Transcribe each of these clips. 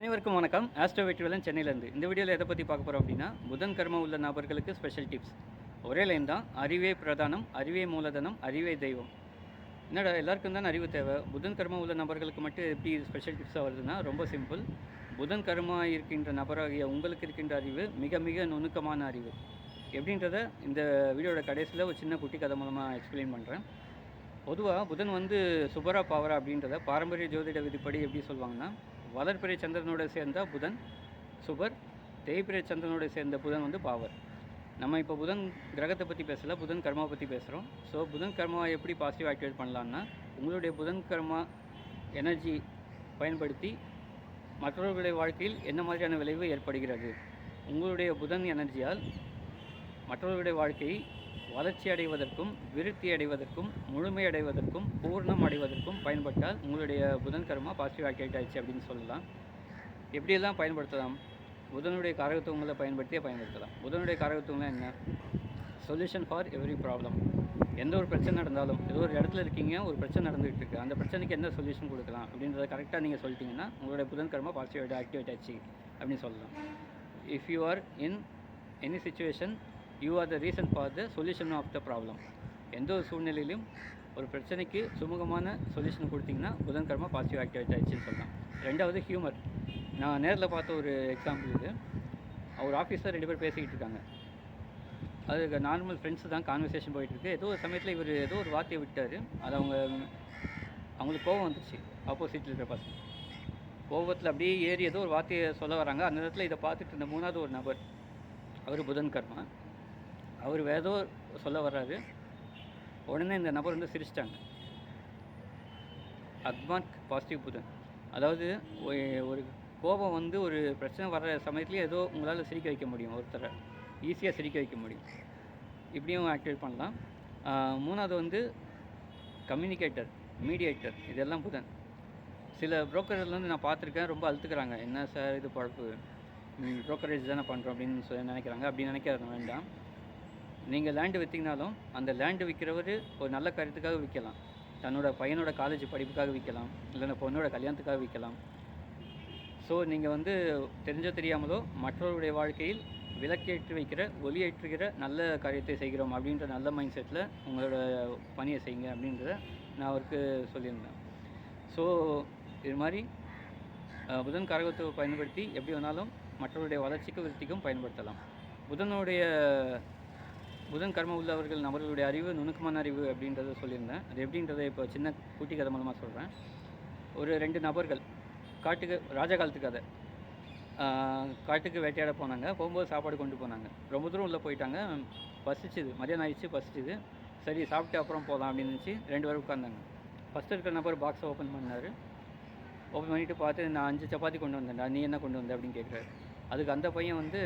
அனைவருக்கும் வணக்கம். ஆஸ்ட்ரோ வெற்றிவலன் சென்னையிலேருந்து. இந்த வீடியோவில் எதை பற்றி பார்க்க போகிறோம் அப்படின்னா புதன் கர்மம் உள்ள நபர்களுக்கு ஸ்பெஷல் டிப்ஸ் ஒரே லைன் தான். அறிவே பிரதானம் அறிவே மூலதனம் அறிவே தெய்வம். என்னடா எல்லாருக்கும் தான் அறிவு தேவை? புதன் கர்மம் உள்ள நபர்களுக்கு மட்டும் எப்படி ஸ்பெஷல் டிப்ஸாக வருதுன்னா ரொம்ப சிம்பிள் புதன் கர்மா இருக்கின்ற நபராகிய உங்களுக்கு இருக்கின்ற அறிவு மிக மிக நுணுக்கமான அறிவு. எப்படின்றத இந்த வீடியோட கடைசியில் ஒரு சின்ன குட்டி கதை மூலமாக எக்ஸ்பிளைன் பண்ணுறேன் பொதுவாக புதன் வந்து சுபரா பவரா அப்படின்றத பாரம்பரிய ஜோதிட விதிப்படி எப்படி சொல்லுவாங்கன்னா வளர்பிறை சந்திரனோட சேர்ந்த புதன் சுபர் தேய்பிறை சந்திரனோட சேர்ந்த புதன் வந்து பாவர். நம்ம இப்போ புதன் கிரகத்தை பற்றி பேசல புதன் கர்மாவை பற்றி பேசுகிறோம் ஸோ புதன் கர்மாவை எப்படி பாசிட்டிவ் ஆக்டிவேட் பண்ணலான்னா உங்களுடைய புதன் கர்மா எனர்ஜி பயன்படுத்தி மற்றவர்களுடைய வாழ்க்கையில் என்ன மாதிரியான விளைவு ஏற்படுகிறது? உங்களுடைய புதன் எனர்ஜியால் மற்றவர்களுடைய வாழ்க்கையை வளர்ச்சி அடைவதற்கும் விருத்தி அடைவதற்கும் முழுமை அடைவதற்கும் பூர்ணம் அடைவதற்கும் பயன்பட்டால் உங்களுடைய புதன் கர்மா பாசிட்டிவ் ஆக்டிவேட் ஆயிடுச்சு அப்படின்னு சொல்லலாம். எப்படியெல்லாம் பயன்படுத்தலாம்? புதனுடைய காரகத்துவங்களை பயன்படுத்தியே பயன்படுத்தலாம். புதனுடைய காரகத்துவங்கள் என்ன? சொல்யூஷன் ஃபார் எவ்ரி ப்ராப்ளம் எந்த ஒரு பிரச்சனை நடந்தாலும் ஏதோ ஒரு இடத்துல இருக்கீங்க ஒரு பிரச்சனை நடந்துகிட்டு இருக்கு. அந்த பிரச்சனைக்கு என்ன சொல்யூஷன் கொடுக்கலாம்? அப்படின்றத கரெக்டாக நீங்கள் சொல்லிட்டீங்கன்னா உங்களுடைய புதன் கர்மா பாசிட்டிவ் ஆக்டிவேட் ஆச்சு அப்படின்னு சொல்லலாம். If you are in any situation you are the reason for the solution of the problem எந்த ஒரு சூழ்நிலையிலும் ஒரு பிரச்சனைக்கு சுமூகமான சொல்யூஷன் கொடுத்தீங்கன்னா புதன் கர்மா பாசிட்டிவ் ஆக்டிவேட் ஆயிடுச்சுன்னு சொல்லலாம். ரெண்டாவது ஹியூமர் நான் நேரில் பார்த்த ஒரு எக்ஸாம்பிள் இது. அவர் ஆஃபீஸில் ரெண்டு பேர் பேசிக்கிட்டு இருக்காங்க. அது நார்மல் ஃப்ரெண்ட்ஸ் தான் கான்வர்சேஷன் போயிட்டுருக்கு. ஏதோ ஒரு சமயத்தில் இவர் ஏதோ ஒரு வார்த்தையை விட்டார். அது அவங்க அவங்களுக்கு கோவம் வந்துச்சு ஆப்போசிட்டில் இருக்கிற பசங்க கோவத்தில் அப்படியே ஏறி ஏதோ ஒரு வார்த்தையை சொல்ல வராங்க. அந்த நேரத்தில் இதை பார்த்துட்டு இருந்த மூணாவது ஒரு நபர் அவர் புதன் கர்மா அவர் ஏதோ சொல்ல வர்றாரு. உடனே இந்த நபர் வந்து சிரிச்சிட்டாங்க. அக்மார்க் பாசிட்டிவ் புதன். அதாவது ஒரு கோபம் வந்து ஒரு பிரச்சனை வர்ற சமயத்துலேயே ஏதோ உங்களால் சிரிக்க வைக்க முடியும் ஒருத்தரை. ஈஸியாக சிரிக்க வைக்க முடியும். இப்படியும் ஆக்டிவேட் பண்ணலாம். மூணாவது வந்து கம்யூனிகேட்டர் மீடியேட்டர் இதெல்லாம் புதன். சில brokerல நான் பார்த்துருக்கேன் ரொம்ப அழுத்துக்கிறாங்க. என்ன சார் இது பழப்பு? ப்ரோக்கரேஜ் தானே பண்ணுறோம் அப்படின்னு சொல்லி நினைக்கிறாங்க. அப்படி நினைக்கிறது வேண்டாம். நீங்கள் லேண்டு விற்றீங்கனாலும் அந்த லேண்டு விற்கிறவர் ஒரு நல்ல காரியத்துக்காக விற்கலாம். தன்னோட பையனோட காலேஜ் படிப்புக்காக விற்கலாம். இல்லைன்னா பொண்ணோட கல்யாணத்துக்காக விற்கலாம். ஸோ நீங்கள் வந்து தெரிஞ்சோ தெரியாமலோ மற்றவருடைய வாழ்க்கையில் விளக்கேற்றி வைக்கிற ஒலியேற்றுகிற நல்ல காரியத்தை செய்கிறோம் அப்படின்ற நல்ல மைண்ட் செட்டில் உங்களோட பணியை செய்யுங்க அப்படின்றத நான் அவருக்கு சொல்லியிருந்தேன். ஸோ இது மாதிரி புதன் கரகத்தை பயன்படுத்தி எப்படி வேணாலும் மற்றவருடைய வளர்ச்சிக்கும் விருத்திக்கும் பயன்படுத்தலாம். புதனுடைய புதன் கர்ம உள்ளவர்கள் நபர்களுடைய அறிவு நுணுக்கமான அறிவு அப்படின்றத சொல்லியிருந்தேன். அது எப்படின்றத இப்போ சின்ன குட்டி கதை மூலமாக சொல்கிறேன் ஒரு ரெண்டு நபர்கள் காட்டுக்கு ராஜா காலத்து கதை. காட்டுக்கு வேட்டையாட போனாங்க. போகும்போது சாப்பாடு கொண்டு போனாங்க. ரொம்ப தூரம் உள்ளே போயிட்டாங்க. பசிச்சுது. மதியானம் ஆயிடுச்சு பசிச்சுது. சரி சாப்பிட்டு அப்புறம் போகலாம் அப்படின்னு நினச்சி ரெண்டு பேரும் உட்காந்தாங்க ஃபஸ்ட்டு இருக்கிற நபர் பாக்ஸை ஓப்பன் பண்ணார். ஓப்பன் பண்ணிவிட்டு பார்த்து நான் அஞ்சு சப்பாத்தி கொண்டு வந்தேன்டா. நீ என்ன கொண்டு வந்த? அப்படின்னு கேட்குறாரு. அதுக்கு அந்த பையன் வந்து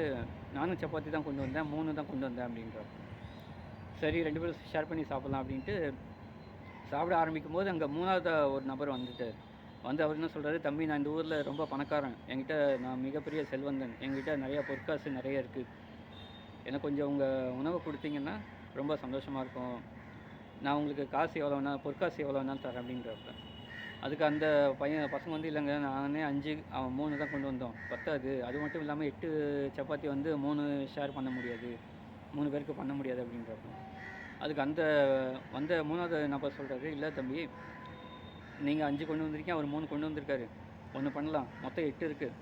நானும் சப்பாத்தி தான் கொண்டு வந்தேன். மூணு தான் கொண்டு வந்தேன் அப்படின்றார். சரி ரெண்டு பேரும் ஷேர் பண்ணி சாப்பிட்லாம் அப்படின்ட்டு சாப்பிட ஆரம்பிக்கும் போது அங்கே மூணாவது ஒரு நபர் வந்துட்டார். வந்து அவர் என்ன சொல்கிறாரு தம்பி நான் இந்த ஊரில் ரொம்ப பணக்காரன். என்கிட்ட நான் மிகப்பெரிய செல்வந்தன். என்கிட்ட நிறையா பொற்காசு நிறைய இருக்குது எனக்கு கொஞ்சம் உங்கள் உணவு கொடுத்தீங்கன்னா ரொம்ப சந்தோஷமாக இருக்கும். நான் உங்களுக்கு காசு எவ்வளோ வேணால் பொற்காசு எவ்வளோ வேணாலும் தரேன் அப்படின்றப்ப அதுக்கு அந்த பையன் பசங்க வந்து இல்லைங்க நானே அஞ்சு அவன் மூணு தான் கொண்டு வந்தோம். பத்தாது. அது மட்டும் இல்லாமல் எட்டு சப்பாத்தி வந்து மூணு ஷேர் பண்ண முடியாது. மூணு பேருக்கு பண்ண முடியாது அப்படின்றப்ப அதுக்கு அந்த வந்த மூணாவது நபர் சொல்கிறாரு இல்லை தம்பி நீங்கள் அஞ்சு கொண்டு வந்திருக்கீங்க அவர் மூணு கொண்டு வந்திருக்காரு. ஒன்று பண்ணலாம். மொத்தம் எட்டு இருக்குது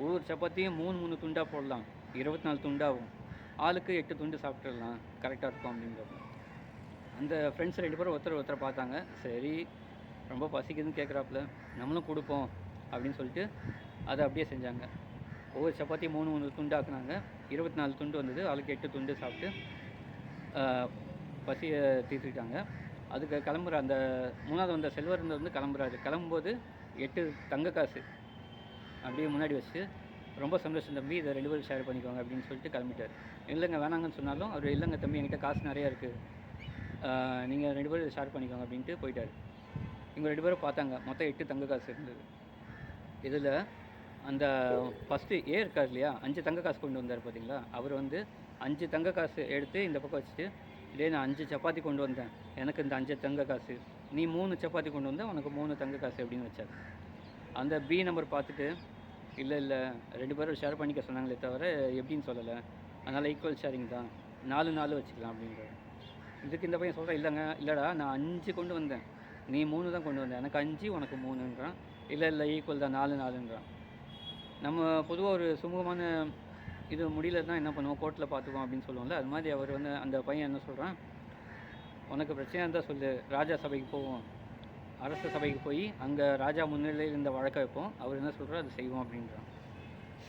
ஒவ்வொரு சப்பாத்தியும் மூணு மூணு துண்டாக போடலாம். இருபத்தி நாலு துண்டாகும் ஆளுக்கு எட்டு துண்டு சாப்பிட்றலாம் கரெக்டாக இருக்கும் அப்படின்றப்ப அந்த ஃப்ரெண்ட்ஸ் ரெண்டு பேரும் ஒருத்தர் ஒருத்தர் பார்த்தாங்க. சரி ரொம்ப பசிக்குதுன்னு கேட்குறாப்புல நம்மளும் கொடுப்போம் அப்படின்னு சொல்லிட்டு அதை அப்படியே செஞ்சாங்க. ஒவ்வொரு சப்பாத்தி மூணு மூணு துண்டு ஆக்குனாங்க. இருபத்தி நாலு துண்டு வந்தது. ஆளுக்கு எட்டு துண்டு சாப்பிட்டு பசியை தீர்த்துக்கிட்டாங்க. அதுக்கு கிளம்புற அந்த மூணாவது வந்த செல்வர் வந்து கிளம்புறாரு. கிளம்பும்போது எட்டு தங்க காசு அப்படியே முன்னாடி வச்சு ரொம்ப சந்தோஷம் தம்பி இதை ரெண்டு பேரும் ஷேர் பண்ணிக்கோங்க அப்படின்னு சொல்லிட்டு கிளம்பிட்டார். இல்லைங்க வேணாங்கன்னு சொன்னாலும் அவர் இல்லைங்க தம்பி என்கிட்ட காசு நிறையா இருக்குது நீங்கள் ரெண்டு பேரும் ஷேர் பண்ணிக்கோங்க அப்படின்ட்டு போயிட்டார். இவங்க ரெண்டு பேரும் பார்த்தாங்க. மொத்தம் எட்டு தங்க காசு இருந்தது. இதில் அந்த ஃபஸ்ட்டு ஏ இருக்கார் இல்லையா அஞ்சு தங்க காசு கொண்டு வந்தார் பார்த்தீங்களா அவர் வந்து அஞ்சு தங்க காசு எடுத்து இந்த பக்கம் வச்சுட்டு இதே நான் அஞ்சு சப்பாத்தி கொண்டு வந்தேன். எனக்கு இந்த அஞ்சு தங்க காசு. நீ மூணு சப்பாத்தி கொண்டு வந்தேன் உனக்கு மூணு தங்க காசு அப்படின்னு வச்சார். அந்த பி நம்பர் பார்த்துட்டு இல்லை இல்லை ரெண்டு பேரும் ஷேர் பண்ணிக்க சொன்னாங்களே தவிர எப்படின்னு சொல்லலை. அதனால் ஈக்குவல் ஷேரிங் தான். நாலு நாலு வச்சுக்கலாம் அப்படின்ற இதுக்கு இந்த பையன் சொல்கிறேன் இல்லைங்க இல்லைடா நான் அஞ்சு கொண்டு வந்தேன். நீ மூணு தான் கொண்டு வந்தேன் எனக்கு அஞ்சு உனக்கு மூணுன்றான். இல்லை இல்லை ஈக்குவல் தான் நாலு நாலுன்றான். நம்ம பொதுவாக ஒரு சுமூகமான இது முடியல தான் என்ன பண்ணுவோம்? கோர்ட்டில் பார்த்துக்குவோம் அப்படின்னு சொல்லுவோம்ல. அது மாதிரி அவர் வந்து அந்த பையன் என்ன சொல்கிறான் உனக்கு பிரச்சனையாக இருந்தால் சொல்லு. ராஜா சபைக்கு போவோம். அரச சபைக்கு போய் அங்கே ராஜா முன்னிலையில் இந்த வழக்க வைப்போம். அவர் என்ன சொல்கிறோ அது செய்வோம் அப்படின்றான்.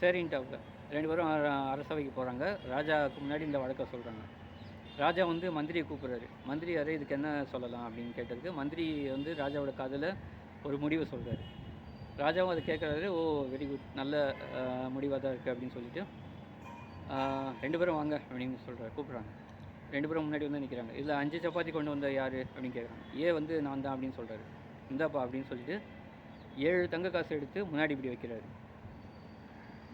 சரின்ட்டு அவங்க ரெண்டு பேரும் அர- அரசவைக்கு போகிறாங்க ராஜாவுக்கு முன்னாடி இந்த வழக்கை சொல்கிறாங்க ராஜா வந்து மந்திரியை கூப்பிட்றாரு. மந்திரி யாரு இதுக்கு என்ன சொல்லலாம்? அப்படின்னு கேட்டதுக்கு மந்திரி வந்து ராஜாவோட காதில் ஒரு முடிவு சொல்கிறாரு ராஜாவும் அதை கேட்குறாரு ஓ வெரி குட் நல்ல முடிவாக தான் இருக்குது அப்படின்னு சொல்லிட்டு ரெண்டு பேரும் வாங்க அப்படின்னு சொல்கிறார் கூப்பிட்றாங்க. ரெண்டு பேரும் முன்னாடி வந்து நிற்கிறாங்க இதில் அஞ்சு சப்பாத்தி கொண்டு வந்த யார் அப்படின்னு கேட்குறாங்க ஏ வந்து நான் தான் அப்படின்னு சொல்கிறாரு இந்தாப்பா அப்படின்னு சொல்லிட்டு ஏழு தங்க காசு எடுத்து முன்னாடி இப்படி வைக்கிறாரு.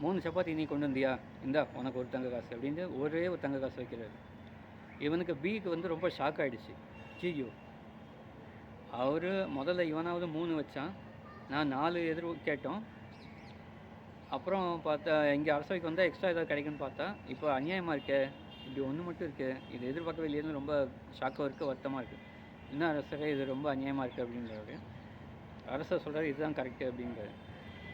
மூணு சப்பாத்தி நீ கொண்டு வந்தியா? இந்தா உனக்கு ஒரு தங்க காசு அப்படின்னு ஒரே ஒரு தங்க காசு வைக்கிறாரு. இவனுக்கு பிக்கு வந்து ரொம்ப ஷாக் ஆகிடுச்சு ஜியோ அவர் முதல்ல இவனாவது மூணு வச்சான். நான் நாலு எதிர் கேட்டோம். அப்புறம் பார்த்தா இங்கே அரசவைக்கு வந்தால் எக்ஸ்ட்ரா ஏதாவது கிடைக்குன்னு பார்த்தா இப்போ அநியாயமாக இருக்குது இப்படி ஒன்று மட்டும் இருக்குது இது எதிர்பார்க்கவே இல்லைன்னு ரொம்ப ஷாக்காக இருக்குது வருத்தமாக இருக்குது என்ன அரசரே இது ரொம்ப அநியாயமாக இருக்குது அப்படின்றாரு. அரசர் சொல்கிறார் இதுதான் கரெக்டு அப்படின்றாரு.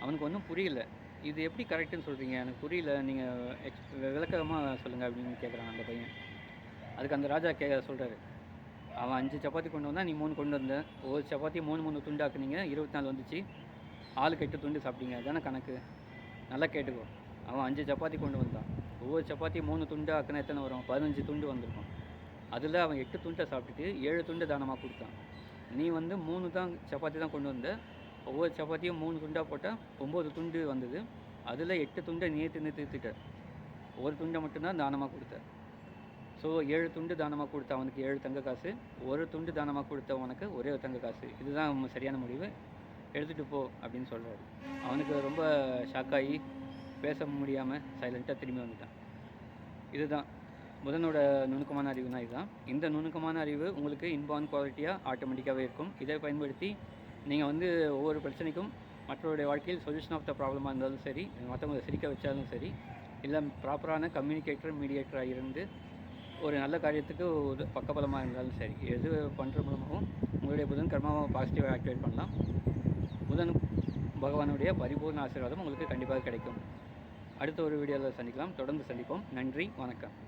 அவனுக்கு ஒன்றும் புரியல. இது எப்படி கரெக்டுன்னு சொல்கிறீங்க எனக்கு புரியல. நீங்கள் எக்ஸ் விளக்கமாக சொல்லுங்கள் அப்படின்னு கேட்குறான் அந்த பையன். அதுக்கு அந்த ராஜா கே சொல்கிறாரு அவன் அஞ்சு சப்பாத்தி கொண்டு வந்தால் நீ மூணு கொண்டு வந்த. ஒரு சப்பாத்தி மூணு மூணு துண்டாக்குனீங்க இருபத்தி நாலு வந்துச்சு. ஆளுக்கு எட்டு துண்டு சாப்பிட்டீங்க. அதுதானே கணக்கு? நல்லா கேட்டுக்கோ. அவன் அஞ்சு சப்பாத்தி கொண்டு வந்தான். ஒவ்வொரு சப்பாத்தி மூணு துண்டு அக்கனை எத்தனை வரும்? பதினஞ்சு துண்டு வந்திருக்கும். அதில் அவன் எட்டு துண்டை சாப்பிட்டுட்டு ஏழு துண்டு தானமாக கொடுத்தான். நீ வந்து மூணு தான் சப்பாத்தி தான் கொண்டு வந்த. ஒவ்வொரு சப்பாத்தியும் மூணு துண்டாக போட்டால் ஒம்பது துண்டு வந்தது. அதில் எட்டு துண்டை நீ தின்னு தீர்த்துட்ட ஒரு துண்டை மட்டும்தான் தானமாக கொடுத்த. ஸோ ஏழு துண்டு தானமாக கொடுத்த அவனுக்கு ஏழு தங்க காசு. ஒரு துண்டு தானமாக கொடுத்த உனக்கு ஒரே ஒரு தங்க காசு. இதுதான் சரியான முடிவு. எடுத்துகிட்டு போ அப்படின்னு சொல்கிறாரு அவனுக்கு ரொம்ப ஷாக்காகி பேச முடியாமல் சைலண்ட்டாக திரும்பி வந்துட்டான். இதுதான். புதனோட நுணுக்கமான அறிவுனா இதுதான். இந்த நுணுக்கமான அறிவு உங்களுக்கு இன்பான் குவாலிட்டியாக ஆட்டோமேட்டிக்காகவே இருக்கும். இதை பயன்படுத்தி நீங்கள் வந்து ஒவ்வொரு பிரச்சனைக்கும் மற்றவருடைய வாழ்க்கையில் சொல்யூஷன் ஆஃப் த ப்ராப்ளமாக இருந்தாலும் சரி மற்றவங்களை சிரிக்க வச்சாலும் சரி இல்லை ப்ராப்பரான கம்யூனிகேட்டர் மீடியேட்டராக இருந்து ஒரு நல்ல காரியத்துக்கு ஒரு பக்கபலமாக இருந்தாலும் சரி எது பண்ணுற மூலமாகவும் உங்களுடைய புதன் கர்மாவை பாசிட்டிவாக ஆக்டிவேட் பண்ணலாம். புதன் பகவானுடைய பரிபூர்ண ஆசீர்வாதம் உங்களுக்கு கண்டிப்பாக கிடைக்கும். அடுத்த ஒரு வீடியோவில் சந்திக்கலாம். தொடர்ந்து சந்திப்போம். நன்றி. வணக்கம்.